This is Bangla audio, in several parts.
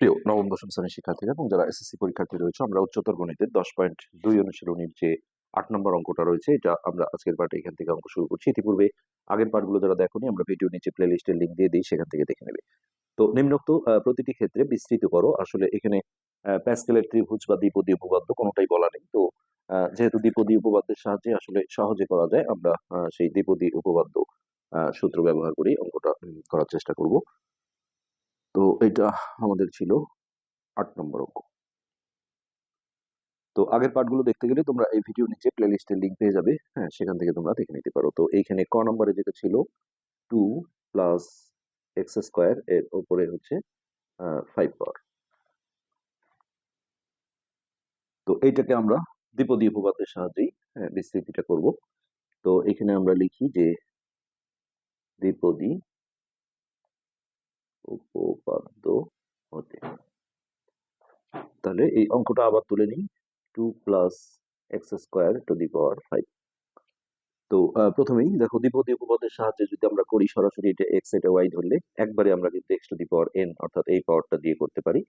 প্রিয় নবম, দশম শ্রেণির শিক্ষার্থীরা এবং যারা এসএসসি পরীক্ষার্থী রয়েছে, আমরা উচ্চতর গণিতের দশ পয়েন্ট দুই অনুশীলনীর যে আট নম্বর অঙ্কটা রয়েছে, এটা আমরা আজকের পার্টে এখান থেকে অঙ্ক শুরু করছি। ইতিপূর্বে আগের পার্টগুলো যারা দেখোনি, আমরা ভিডিও নিচে প্লে লিস্টের লিঙ্ক দিয়ে দিই, সেখান থেকে দেখে নেবে। তো নিম্নোক্ত প্রতিটি ক্ষেত্রে বিস্তৃত করো। আসলে এখানে প্যাসকেলের ত্রিভুজ বা দ্বিপদী উপপাদ্য কোনোটাই বলা নেই। তো যেহেতু দ্বিপদী উপপাদ্যের সাহায্যে আসলে সহজে করা যায়, আমরা সেই দ্বিপদী উপপাদ্য সূত্র ব্যবহার করি অঙ্কটা করার চেষ্টা করব। তো এটা আমাদের ছিল আট নম্বর অঙ্ক। তো আগের পার্টগুলো দেখতে গেলে তোমরা এই ভিডিও নিচে প্লে লিস্টের লিঙ্ক পেয়ে যাবে। হ্যাঁ সেখান থেকে তোমরা দেখে নিতে পারো। তো এইখানে ক নম্বরে যেটা ছিল টু প্লাস এক্স স্কোয়ার এর উপরে হচ্ছে ফাইভ পাওয়ার তো এইটাকে আমরা দ্বিপদী উপপাদ্যের সাহায্যেই হ্যাঁ, বিস্তৃতিটা করব। তো এখানে আমরা লিখি যে দ্বিপদী উপপাদ্য হতে। তাহলে এই অঙ্কটা আবার তুলে নিই। Two plus x square to the power five তো প্রথমেই দেখো দ্বিপদী উপপাদ্যের সাহায্যে যদি আমরা করি, সরাসরি এটা এক্স এটা ওয়াই ধরলে একবারে আমরা কিন্তু x to the power n অর্থাৎ এই পাওয়ারটা দিয়ে করতে পারি।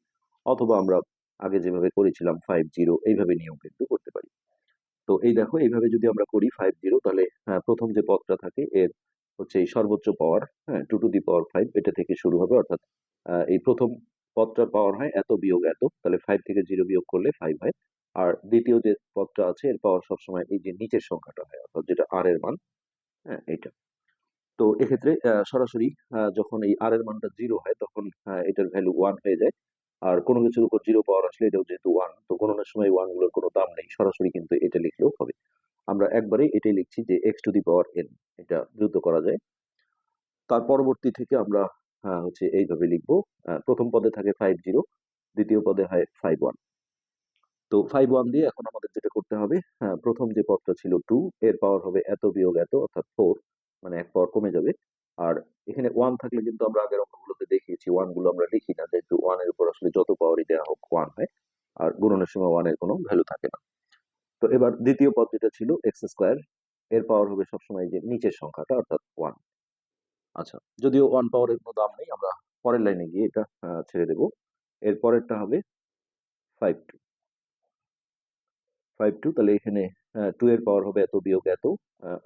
অথবা আমরা আগে যেভাবে করেছিলাম ফাইভ জিরো এইভাবে নিয়েও কিন্তু করতে পারি। তো এই দেখো, এইভাবে যদি আমরা করি ফাইভ জিরো তাহলে প্রথম যে পদটা থাকে এর হচ্ছে এই সর্বোচ্চ পাওয়ার হ্যাঁ two to the power five এটা থেকে শুরু হবে। অর্থাৎ এই প্রথম পদটার পাওয়ার হয় এত বিয়োগ এত, তাহলে ফাইভ থেকে জিরো বিয়োগ করলে ফাইভ হয়। আর দ্বিতীয় যে পদটা আছে, এর পাওয়ার সবসময় এই যে নিচের সংখ্যাটা হয়, অর্থাৎ যেটা আর এর মান হ্যাঁ এইটা। তো এক্ষেত্রে সরাসরি যখন এই আর এর মানটা জিরো হয়, তখন এটার ভ্যালু ওয়ান হয়ে যায়। আর কোনো কিছুর উপর জিরো পাওয়ার আসলে এটাও যেহেতু ওয়ান তো গণনার সময় ওয়ানগুলোর কোনো দাম নেই, সরাসরি কিন্তু এটা লিখলেও হবে। আমরা একবারে এটাই লিখছি যে x to the power n এটা দ্রুত করা যায়। তার পরবর্তী থেকে আমরা হচ্ছে এইভাবে লিখব প্রথম পদে থাকে ফাইভ জিরো দ্বিতীয় পদে হয় ফাইভ ওয়ান তো ফাইভ ওয়ান দিয়ে এখন আমাদের যেটা করতে হবে হ্যাঁ, প্রথম যে পদটা ছিল টু এর পাওয়ার হবে এত বিয়োগ এত অর্থাৎ ফোর মানে এক পাওয়ার কমে যাবে। আর এখানে ওয়ান থাকলে কিন্তু আমরা আগের অঙ্কগুলোতে দেখিয়েছি ওয়ানগুলো আমরা লিখি না যেহেতু ওয়ানের উপর আসলে যত পাওয়ারই দেওয়া হোক ওয়ান হয় আর গুণনের সময় ওয়ানের কোনো ভ্যালু থাকে না। তো এবার দ্বিতীয় পদ যেটা ছিল এক্স স্কোয়ার এর পাওয়ার হবে সবসময় যে নিচের সংখ্যাটা, অর্থাৎ ওয়ান আচ্ছা যদিও ওয়ান পাওয়ারের কোনো দাম নেই, আমরা পরের লাইনে গিয়ে এটা ছেড়ে দেবো। এর পরেরটা হবে ফাইভ টু ফাইভ টু তাহলে এখানে টু এর পাওয়ার হবে এত, বিয়োগ এত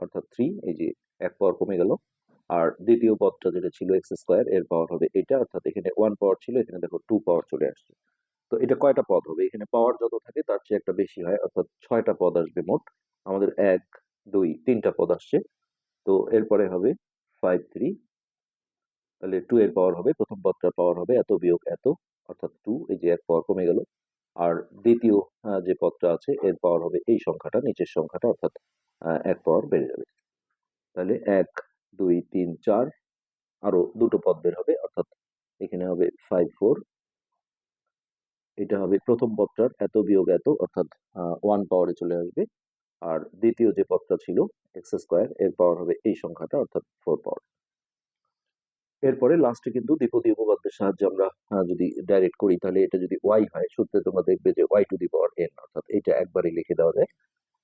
অর্থাৎ থ্রি এই যে এক পাওয়ার কমে গেল। আর দ্বিতীয় পদটা যেটা ছিল এক্স স্কোয়ার এর পাওয়ার হবে এটা, অর্থাৎ এখানে ওয়ান পাওয়ার ছিল, এখানে দেখো টু পাওয়ার চলে আসছে। তো এটা কয়টা পদ হবে? এখানে পাওয়ার যত থাকে তার চেয়ে একটা বেশি হয়, অর্থাৎ ছয়টা পদ আসবে মোট। আমাদের এক, দুই, তিনটা পদ আসছে। তো এরপরে হবে ফাইভ থ্রি তাহলে টু এর পাওয়ার হবে। প্রথম পদটার পাওয়ার হবে এত বিয়োগ এত, অর্থাৎ টু এই যে এক পাওয়ার কমে গেল। আর দ্বিতীয় যে পদটা আছে, এর পাওয়ার হবে এই সংখ্যাটা, নিচের সংখ্যাটা, অর্থাৎ এক পাওয়ার বেড়ে যাবে। তাহলে এক, দুই, তিন, চার, আরও দুটো পদ বের হবে, অর্থাৎ এখানে হবে ফাইভ ফোর এটা হবে প্রথম পদটার এত বিয়োগ এত, অর্থাৎ ওয়ান পাওয়ারে চলে আসবে। আর দ্বিতীয় যে পদটা ছিল এক্স স্কোয়ার এর পাওয়ার হবে এই সংখ্যাটা, অর্থাৎ ফোর পাওয়ার এরপরে লাস্টে কিন্তু দ্বিপদী উপপাদ্যের সাহায্যে আমরা যদি ডাইরেক্ট করি, তাহলে এটা যদি ওয়াই হয়, সূত্রে তোমরা দেখবে যে y to the power n অর্থাৎ এটা একবারই লিখে দেওয়া যায়।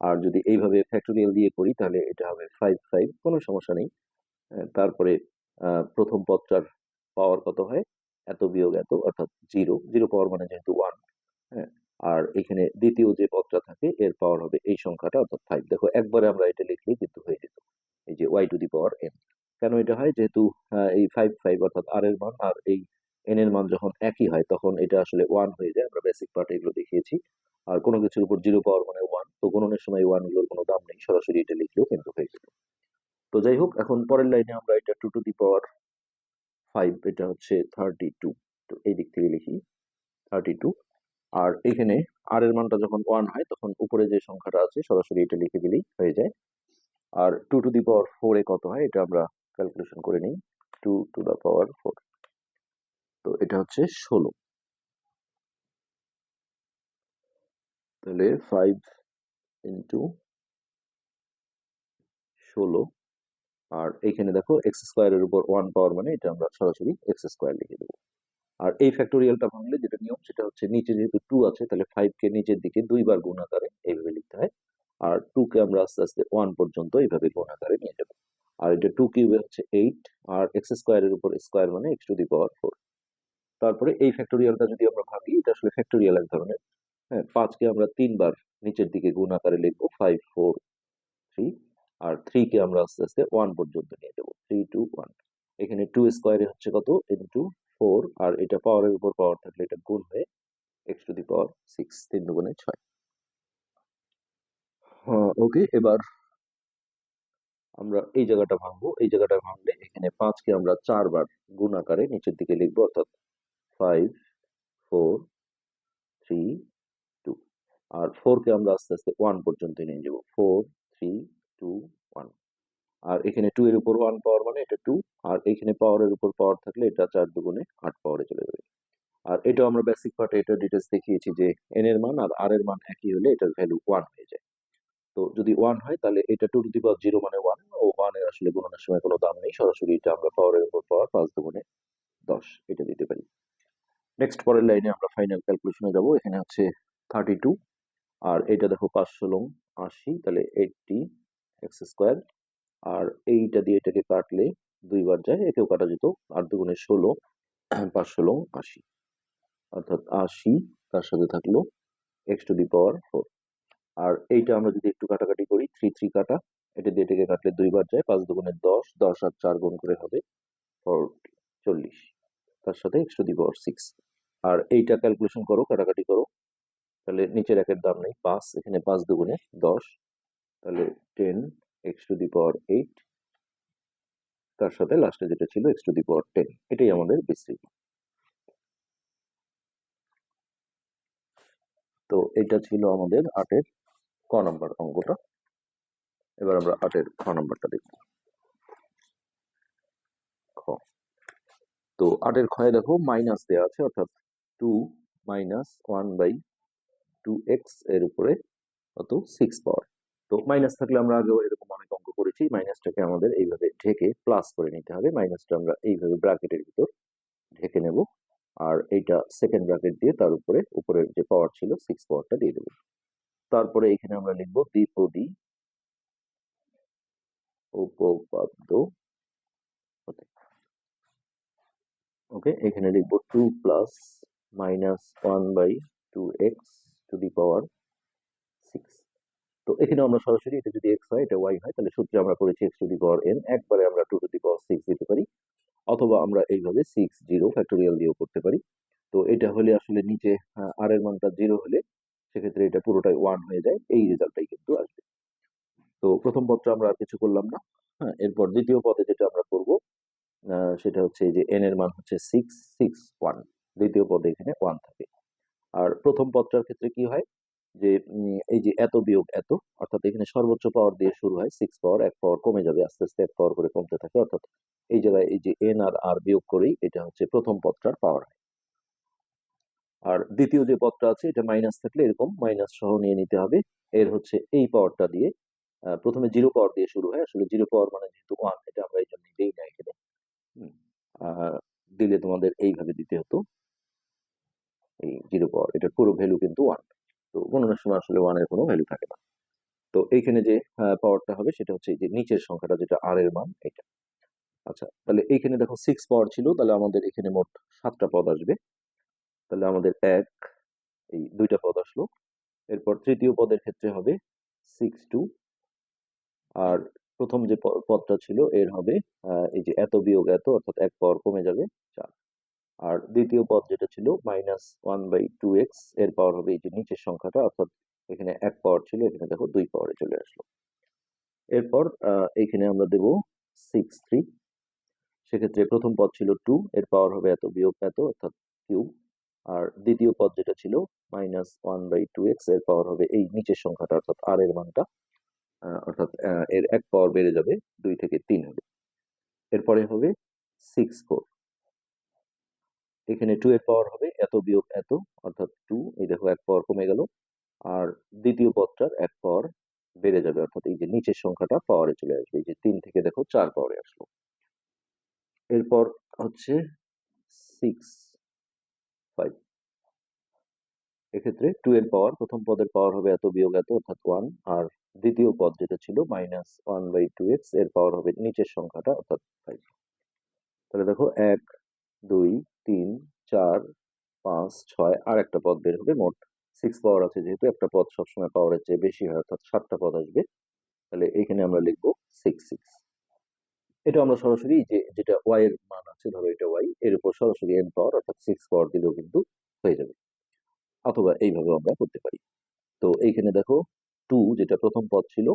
আর যদি এইভাবে ফ্যাক্টোরিয়াল দিয়ে করি, তাহলে এটা হবে ফাইভ ফাইভ কোনো সমস্যা নেই। তারপরে প্রথম পদটার পাওয়ার কত হয়? এত বিয়োগ এত, অর্থাৎ জিরো জিরো পাওয়ার মানে যেহেতু ওয়ান হ্যাঁ? আর এখানে দ্বিতীয় যে পদটা থাকে, এর পাওয়ার হবে এই সংখ্যাটা, অর্থাৎ ফাইভ দেখো, একবারে আমরা এটা লিখলেই কিন্তু হয়ে যেত, এই যে y to the power n কেন এটা হয়? যেহেতু এই ফাইভ ফাইভ অর্থাৎ আর এর মান, আর এই এন এর মান যখন একই হয়, তখন এটা আসলে ওয়ান হয়ে যায়, আমরা বেসিক পার্টে এগুলো দেখিয়েছি। আর কোনো কিছুর উপর জিরো পাওয়ার মানে ওয়ান তো গুণনের সময় ওয়ানগুলোর কোনো দাম নেই, সরাসরি এটা লিখলেও কিন্তু হয়ে যেত। তো যাই হোক, এখন পরের লাইনে আমরা এটা two to the power five এটা হচ্ছে থার্টি টু তো এই দিক থেকে লিখি থার্টি টু আর এখানে আর এর মানটা যখন ওয়ান হয়, তখন উপরে যে সংখ্যাটা আছে, সরাসরি এটা লিখে দিলেই হয়ে যায়। আর two to the power four কত হয়, এটা আমরা ক্যালকুলেশন করে নিই। Two to the power four তো এটা হচ্ছে ষোলো। তাহলে ফাইভ ইন্টু ষোলো আর এইখানে দেখো এক্স স্কোয়ারের উপর ওয়ান পাওয়ার মানে এটা আমরা সরাসরি এক্স স্কোয়ার লিখে দেবো। আর এই ফ্যাক্টোরিয়ালটা ভাঙলে যেটা নিয়ম সেটা হচ্ছে নিচে যেহেতু টু আছে, তাহলে ফাইভ কে নিচের দিকে দুইবার গুণ আকারে এইভাবে লিখতে হয়। আর টুকে আমরা আস্তে আস্তে ওয়ান পর্যন্ত এইভাবে গুণ আকারে নিয়ে যাব। আর এটা টু কিউবে হচ্ছে এইট আর এক্স স্কোয়ারের উপর স্কোয়ার মানে x to the power four তারপরে এই ফ্যাক্টোরিয়ালটা যদি আমরা ভাবি এটা আসলে ফ্যাক্টোরিয়াল এক ধরনের হ্যাঁ পাঁচকে আমরা তিনবার নিচের দিকে গুণ আকারে লিখব ফাইভ ফোর থ্রি আর থ্রি কে আমরা আস্তে আস্তে ওয়ান পর্যন্ত নিয়ে যাব থ্রি টু ওয়ান এখানে টু স্কোয়ারে হচ্ছে কত? ইন্টু ফোর আর এটা পাওয়ারের উপর পাওয়ার থাকলে এটা গুণ হয়ে x to the power six তিন দুগুণে ছয়। ওকে এবার আমরা এই জায়গাটা ভাঙবো। এই জায়গাটা ভাঙলে এখানে পাঁচকে আমরা চারবার গুণ আকারে নিচের দিকে লিখব, অর্থাৎ ফাইভ ফোর থ্রি টু আর ফোর কে আমরা আস্তে আস্তে ওয়ান পর্যন্ত নিয়ে যাব ফোর থ্রি টু ওয়ান আর এখানে টু এর উপর ওয়ান পাওয়ার মানে এটা টু আর এখানে পাওয়ারের উপর পাওয়ার থাকলে এটা চার দুগুণে আট পাওয়ারে চলে যাবে। আর এটাও আমরা বেসিক পার্টে এটা ডিটেলস দেখিয়েছি যে এন এর মান আর আর এর মান একই হলে এটার ভ্যালু ওয়ান হয়ে যায়। তো যদি ওয়ান হয় তাহলে এটা two to the power zero মানে ওয়ান ও ওয়ানের আসলে গুণনের সময় কোনো দাম নেই। সরাসরি এটা আমরা পাওয়ারের উপর পাওয়ার পাঁচ দুগুণে দশ এটা দিতে পারি। নেক্সট পরের লাইনে আমরা ফাইনাল ক্যালকুলেশনে যাব। এখানে হচ্ছে থার্টি টু আর এটা দেখো পাঁচশো লং আশি, তাহলে এইটটি এক্স স্কোয়ার, আর এইটা দিয়ে এটাকে কাটলে দুইবার যায়, একেও কাটা যেত আর দুগুণে ষোলো পাঁচশো লং আশি। অর্থাৎ আশি তার সাথে থাকল x to the power four. আর এইটা আমরা যদি একটু কাটাকাটি করি, থ্রি থ্রি কাটা, এটা দিয়ে এটাকে কাটলে দুইবার যায়, পাঁচ দুগুণে দশ দশ আর চার গুণ করে হবে চল্লিশ। তার সাথে x to the power six. আর এইটা ক্যালকুলেশন করো, কাটাকাটি করো। তাহলে নিচের একের দাম নেই, পাঁচ, এখানে পাঁচ দুগুণে দশ তাহলে ten x to the power eight তার সাথে লাস্টে যেটা ছিল x to the power ten এটাই আমাদের বিস্তৃতি তো এটা ছিল আমাদের আটের ক নম্বর অঙ্কটা। এবার আমরা আটের খ নম্বরটা দেখব। খ। তো আটের ক্ষয়ে দেখো মাইনাস দেওয়া আছে, অর্থাৎ two minus one by two এক্সের উপরে কত? সিক্স পাওয়ার তো মাইনাস থাকলে আমরা আগেও এরকম অনেক অঙ্ক করেছি মাইনাসটাকে আমাদের এইভাবে ঢেকে প্লাস করে নিতে হবে মাইনাসটা আমরা এইভাবে ব্র্যাকেটের ভিতর ঢেকে নেব, আর এইটা সেকেন্ড ব্র্যাকেট দিয়ে তার উপরে, উপরের যে পাওয়ার ছিল সিক্স পাওয়ারটা দিয়ে দেবো। তারপরে এখানে আমরা লিখব দ্বিপদী উপপাদ্য হতে ওকে, এখানে লিখব two plus minus one by two x to the power six তো এখানে আমরা সরাসরি এটা যদি এক্স হয়, এটা ওয়াই হয়, তাহলে সূত্রে আমরা করেছি x to the power n একবারে আমরা two to the power six দিতে পারি, অথবা আমরা এইভাবে সিক্স জিরো ফ্যাক্টোরিয়াল দিয়েও করতে পারি। তো এটা হলে আসলে নিচে আর এর মানটা জিরো হলে সেক্ষেত্রে এটা পুরোটাই ওয়ান হয়ে যায়, এই রেজাল্টটাই কিন্তু আসবে। তো প্রথম পদটা আমরা আর কিছু করলাম না হ্যাঁ এরপর দ্বিতীয় পদে যেটা আমরা করব সেটা হচ্ছে যে এন এর মান হচ্ছে সিক্স সিক্স ওয়ান দ্বিতীয় পদে এখানে ওয়ান থাকে। আর প্রথম পদটার ক্ষেত্রে কি হয়? যে এই যে, এত বিয়োগ এত, অর্থাৎ এখানে সর্বোচ্চ পাওয়ার দিয়ে শুরু হয় সিক্স পাওয়ার এক পাওয়ার কমে যাবে, আস্তে আস্তে এক পাওয়ার করে কমতে থাকে, অর্থাৎ এই জায়গায় এই যে এন আর আর বিয়োগ করেই এটা হচ্ছে প্রথম পদটার পাওয়ার হয়। আর দ্বিতীয় যে পদটা আছে, এটা মাইনাস থাকলে এরকম মাইনাস সহ নিয়ে নিতে হবে, এর হচ্ছে এই পাওয়ারটা দিয়ে প্রথমে জিরো পাওয়ার দিয়ে শুরু হয়, আসলে জিরো পাওয়ার মানে যেহেতু ওয়ান এটা আমরা এই জন্য দিই না এখানে। দিলে তোমাদের এইভাবে দিতে হতো, এই জিরো পাওয়ার এটার পুরো ভ্যালু কিন্তু ওয়ান তো গণনার সময় আসলে ওয়ানের কোনো ভ্যালু থাকে না। তো এইখানে যে পাওয়ারটা হবে সেটা হচ্ছে যে নিচের সংখ্যাটা যেটা আর এর মান, এটা। আচ্ছা তাহলে এইখানে দেখো সিক্স পাওয়ার ছিল, তাহলে আমাদের এখানে মোট সাতটা পদ আসবে। তাহলে আমাদের এক, এই দুইটা পদ আসলো। এরপর তৃতীয় পদের ক্ষেত্রে হবে সিক্স টু আর প্রথম যে পদটা ছিল, এর হবে এই যে এত বিয়োগ এত, অর্থাৎ এক পাওয়ার কমে যাবে চার। আর দ্বিতীয় পদ যেটা ছিল মাইনাস ওয়ান বাই টু এক্সের পাওয়ার হবে এই যে নিচের সংখ্যাটা, অর্থাৎ এখানে এক পাওয়ার ছিল, এখানে দেখো দুই পাওয়ারে চলে আসলো। এরপর এইখানে আমরা দেব সিক্স থ্রি সেক্ষেত্রে প্রথম পদ ছিল টু এর পাওয়ার হবে এত বিয়োগ এত, অর্থাৎ কিউব। আর দ্বিতীয় পদ যেটা ছিল মাইনাস ওয়ান বাই টু এক্সের পাওয়ার হবে এই নিচের সংখ্যাটা, অর্থাৎ আর এর মানটা। অর্থাৎ এর এক পাওয়ার বেড়ে যাবে, দুই থেকে তিন হবে। এরপরে হবে সিক্স ফোর এখানে টু এর পাওয়ার হবে, এত বিয়োগ এত, অর্থাৎ টু এই দেখো এক পাওয়ার কমে গেল। আর দ্বিতীয় পদটার এক পাওয়ার বেড়ে যাবে, অর্থাৎ এই যে নিচের সংখ্যাটা পাওয়ারে চলে আসবে, এই যে তিন থেকে দেখো চার পাওয়ারে আসলো। এরপর হচ্ছে সিক্স ফাইভ এক্ষেত্রে টু এর পাওয়ার প্রথম পদের পাওয়ার হবে এত, বিয়োগ এত, অর্থাৎ ওয়ান আর দ্বিতীয় পদ যেটা ছিল মাইনাস ওয়ান বাই টু এক্সের পাওয়ার হবে নিচের সংখ্যাটা, অর্থাৎ ফাইভ তাহলে দেখো এক, দুই তিন, চার, পাঁচ, ছয়, আর একটা পদ বের হবে মোট সিক্স পাওয়ার আছে যেহেতু একটা পদ সবসময় পাওয়ারের চেয়ে বেশি হয়, অর্থাৎ সাতটা পদ আসবে। তাহলে এখানে আমরা লিখব সিক্স সিক্স এটা আমরা সরাসরি যে, যেটা ওয়াই এর মান আছে, ধরো এটা ওয়াই এর উপর সরাসরি এন পাওয়ার অর্থাৎ সিক্স পাওয়ার দিলেও কিন্তু হয়ে যাবে। অথবা এইভাবে আমরা করতে পারি। তো এইখানে দেখো টু যেটা প্রথম পদ ছিল,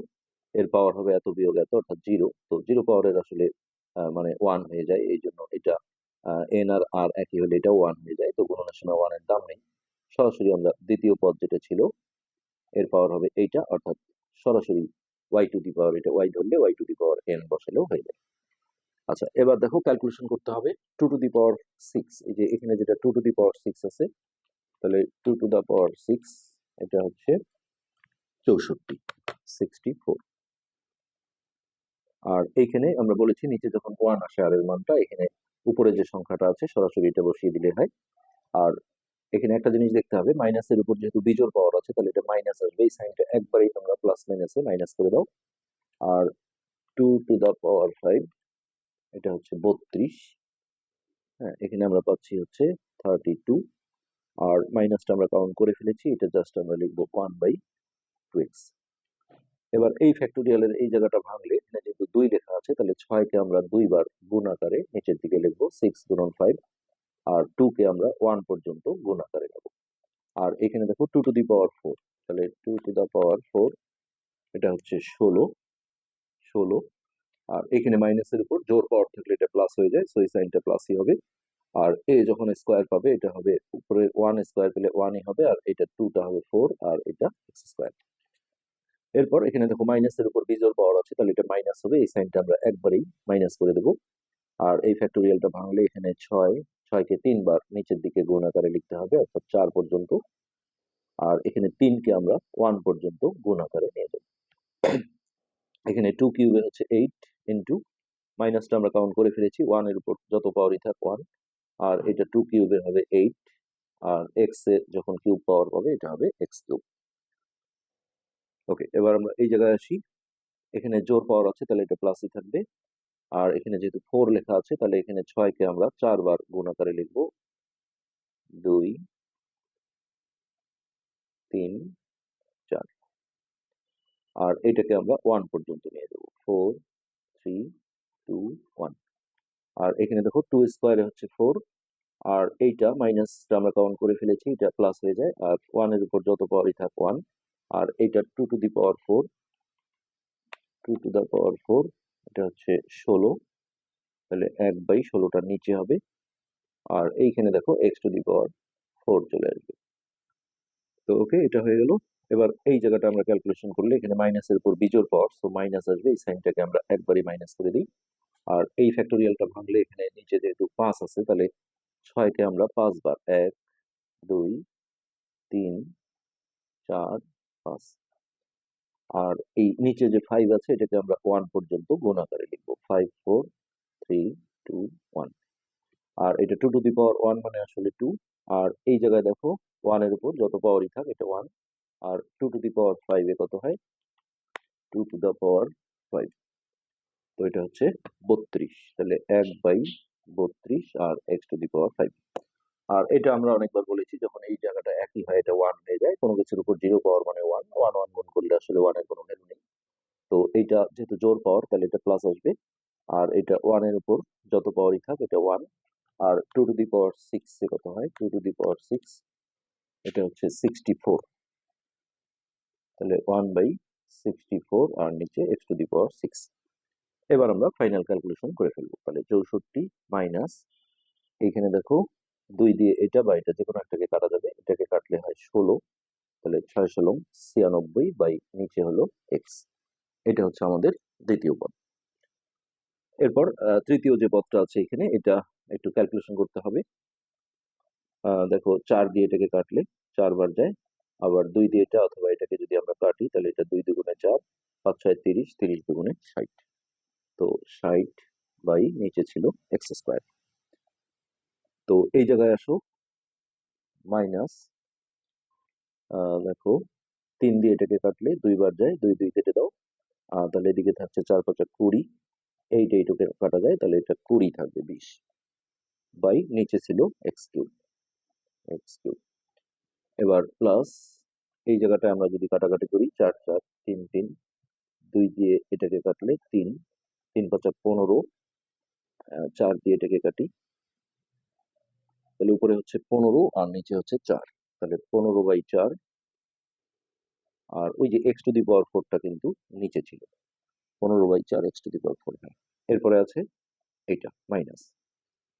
এর পাওয়ার হবে এত বিয়োগ এত, অর্থাৎ জিরো তো জিরো পাওয়ারের আসলে মানে ওয়ান হয়ে যায় এই জন্য এটা এন আর আর একই হলে এটা ওয়ান হয়ে যায়। তো গুণনের সময় ওয়ানের দাম নেই। সরাসরি আমরা দ্বিতীয় পদ যেটা ছিল, এর পাওয়ার হবে এইটা, অর্থাৎ সরাসরি ওয়াই টু দি পাওয়ার এটা ওয়াই ধরলে y to the power n বসালেও হয়ে যায়। আচ্ছা এবার দেখো ক্যালকুলেশন করতে হবে। Two to the power six এই যে এখানে যেটা two to the power six আছে, তাহলে two to the power six এটা হচ্ছে চৌষট্টি সিক্সটি ফোর আর এইখানে আমরা বলেছি নিচে যখন ওয়ান আসে আর এর মানটা, এখানে উপরে যে সংখ্যাটা আছে, সরাসরি এটা বসিয়ে দিলে হয়। আর এখানে একটা জিনিস দেখতে হবে মাইনাসের উপর যেহেতু বিজোর পাওয়ার আছে, তাহলে এটা মাইনাস আসবে। এই সাইনটা একবারেই তোমরা প্লাস মাইনাসে মাইনাস করে দাও। আর two to the power five এটা হচ্ছে বত্রিশ। হ্যাঁ এখানে আমরা পাচ্ছি হচ্ছে থার্টি টু আর মাইনাসটা আমরা কাউন্ট করে ফেলেছি, এটা জাস্ট আমরা লিখব ওয়ান বাই টু এক্স এবার এই ফ্যাক্টোরিয়ালের এই জায়গাটা ভাঙলে এখানে যেহেতু দুই লেখা আছে, তাহলে ছয়কে আমরা দুইবার গুণ আকারে নিচের দিকে লিখব সিক্স গুণন ফাইভ আর টু কে আমরা ওয়ান পর্যন্ত গুণ আকারে নেব। আর এখানে দেখো two to the power four তাহলে two to the power four এটা হচ্ছে ষোলো ষোলো, আর এখানে মাইনাসের উপর জোর পাওয়ার থাকলে এটা প্লাস হয়ে যায় সো এই সাইনটা প্লাসই হবে। আর এ যখন স্কোয়ার পাবে, এটা হবে উপরে ওয়ান স্কোয়ার পেলে ওয়ানই হবে, আর এটা টুটা হবে ফোর আর এটা এক্স স্কোয়ার এরপর এখানে দেখো মাইনাসের উপর বিজোর পাওয়ার আছে, তাহলে এটা মাইনাস হবে, এই সাইনটা আমরা একবারেই মাইনাস করে দেবো। আর এই ফ্যাক্টোরিয়ালটা ভাঙলে এখানে ছয়, ছয়কে তিনবার নিচের দিকে গুণ আকারে লিখতে হবে, অর্থাৎ চার পর্যন্ত। আর এখানে তিনকে আমরা ওয়ান পর্যন্ত গুণ আকারে নিয়ে যাব। এখানে টু কিউবে হচ্ছে এইট ইন্টু মাইনাসটা আমরা কাউন্ট করে ফেলেছি ওয়ানের উপর যত পাওয়ারই থাক ওয়ান আর এটা টু কিউবে হবে এইট আর এক্স এ যখন কিউব পাওয়ার পাবে, এটা হবে এক্স কিউব ওকে এবার আমরা এই জায়গায় আসি। এখানে জোর পাওয়ার আছে, তাহলে এটা প্লাসই থাকবে। আর এখানে যেহেতু ফোর লেখা আছে, তাহলে এখানে ছয়কে আমরা চারবার গুণ আকারে লিখব। দুই, তিন, চার। আর এটাকে আমরা ওয়ান পর্যন্ত নিয়ে যাব ফোর থ্রি টু ওয়ান আর এখানে দেখো টু স্কোয়ারে হচ্ছে ফোর আর এইটা মাইনাসটা আমরা কাউন্ট করে ফেলেছি, এটা প্লাস হয়ে যায়। আর ওয়ানের উপর যত পাওয়ারই থাক ওয়ান আর এইটা two to the power four two to the power four এটা হচ্ছে ষোলো, তাহলে এক বাই ষোলোটার নিচে হবে। আর এইখানে দেখো x to the power four চলে আসবে। তো ওকে এটা হয়ে গেল। এবার এই জায়গাটা আমরা ক্যালকুলেশন করলে এখানে মাইনাসের উপর বিজোর পাওয়ার সো মাইনাস আসবে, এই সাইনটাকে আমরা একবারই মাইনাস করে দিই। আর এই ফ্যাক্টোরিয়ালটা ভাঙলে এখানে নিচে যেহেতু পাঁচ আছে, তাহলে ছয়কে আমরা পাঁচবার, এক, দুই, তিন, চার পাঁচ আর এই নিচে যে ফাইভ আছে, এটাকে আমরা ওয়ান পর্যন্ত গুণ আকারে লিখব। Five four three two one আর এটা two to the power one মানে আসলে টু আর এই জায়গায় দেখো ওয়ানের উপর যত পাওয়ারই থাক, এটা ওয়ান আর টু টু দি পাওয়ার ফাইভে কত হয়? Two to the power five তো এটা হচ্ছে বত্রিশ। তাহলে এক বাই বত্রিশ আর x to the power five আর এটা আমরা অনেকবার বলেছি, যখন এই জায়গাটা একই হয়, এটা ওয়ান হয়ে যায়, কোনো কিছুর উপর জিরো পাওয়ার মানে ওয়ান ওয়ান ওয়ান গুণ করলে আসলে ওয়ানের কোনো ভ্যালু নেই। তো এইটা যেহেতু জোর পাওয়ার তাহলে এটা প্লাস আসবে। আর এটা ওয়ানের উপর যত পাওয়ারই থাক, এটা one R two to the power six এ কত হয়? Two to the power six এটা হচ্ছে সিক্সটি ফোর তাহলে ওয়ান বাই সিক্সটি ফোর আর নিচে x to the power six এবার আমরা ফাইনাল ক্যালকুলেশন করে ফেলব। তাহলে চৌষট্টি মাইনাস এইখানে দেখো দুই দিয়ে এটা বা এটা যে কোনো একটাকে কাটা যাবে। এটাকে কাটলে হয় ষোলো, তাহলে ছয় ষোলো, ছিয়ানব্বই বাই নিচে হলো এক্স এটা হচ্ছে আমাদের দ্বিতীয় পদ। এরপর তৃতীয় যে পদটা আছে এখানে, এটা একটু ক্যালকুলেশন করতে হবে। দেখো, চার দিয়ে এটাকে কাটলে চারবার যায়, আবার দুই দিয়ে এটা অথবা এটাকে যদি আমরা কাটি, তাহলে এটা দুই দুগুণে চার, পাঁচ ছয় তিরিশ তিরিশ দুগুণে ষাট। তো ষাট বাই নিচে ছিল এক্স স্কোয়ার তো এই জায়গায় আসো মাইনাস দেখো তিন দিয়ে এটাকে কাটলে দুইবার যায় দুই দুই কেটে দাও। আহ, তাহলে এদিকে থাকছে চার পাঁচা কুড়ি। এইটা এইটুকে কাটা যায় তাহলে এটা কুড়ি থাকবে বিশ বাই নিচে ছিল এক্স কিউব এক্স কিউব এবার প্লাস এই জায়গাটায় আমরা যদি কাটাকাটি করি চার চার তিন তিন দুই দিয়ে এটাকে কাটলে তিন তিন পাঁচা পনেরো চার দিয়ে এটাকে কাটি তাহলে উপরে হচ্ছে পনেরো আর নিচে হচ্ছে চার। তাহলে পনেরো বাই চার আর ওই যে এক্স টু দি পাওয়ার ফোরটা কিন্তু নিচে ছিল। পনেরো বাই চার x to the power four হ্যাঁ। এরপরে আছে এইটা মাইনাস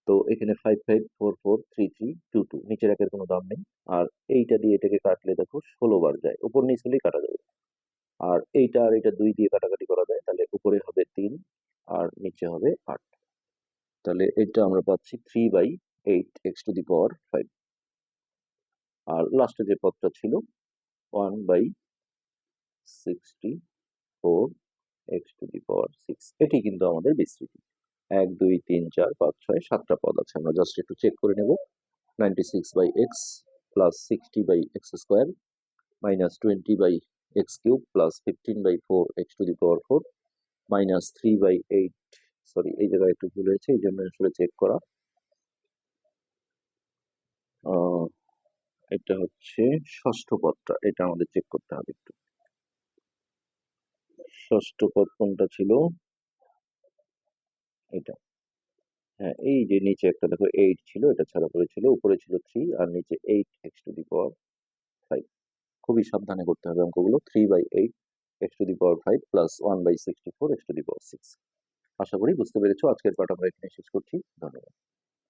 তো এখানে five five four four three three two two নিচের একের কোনো দাম নেই। আর এইটা দিয়ে এটাকে কাটলে দেখো ষোলো বার যায়, উপর নিচ হলেই কাটা যাবে। আর এইটা আর এটা দুই দিয়ে কাটাকাটি করা যায়, তাহলে উপরে হবে তিন আর নিচে হবে আট। তাহলে এটা আমরা পাচ্ছি three by eight x to the power five আর লাস্টে যে পদটা ছিল one by sixty four x to the power six এটি কিন্তু আমাদের বিস্তৃতি। এক, দুই, তিন, চার, পাঁচ, ছয়, সাতটা পদ আছে। আমরা জাস্ট একটু চেক করে নেব। Ninety six by x plus sixty by x square minus twenty by x cube plus fifteen by four x to the power four minus three by eight sorry এই জায়গায় একটু ভুল হয়েছে, এই জন্য আসলে চেক করা। এটা হচ্ছে ষষ্ঠ পদটা, এটা আমাদের চেক করতে হবে একটু। ষষ্ঠ পদ কোনটা ছিল? এটা। হ্যাঁ এই যে নিচে একটা দেখো এইট ছিল, এটা ছাড়া পরে ছিল, উপরে ছিল থ্রি আর নিচে eight x to the power five খুবই সাবধানে করতে হবে অঙ্কগুলো three by eight x to the power five plus one by sixty four x to the power six আশা করি বুঝতে পেরেছ, আজকের পাঠ আমরা এখানে শেষ করছি, ধন্যবাদ।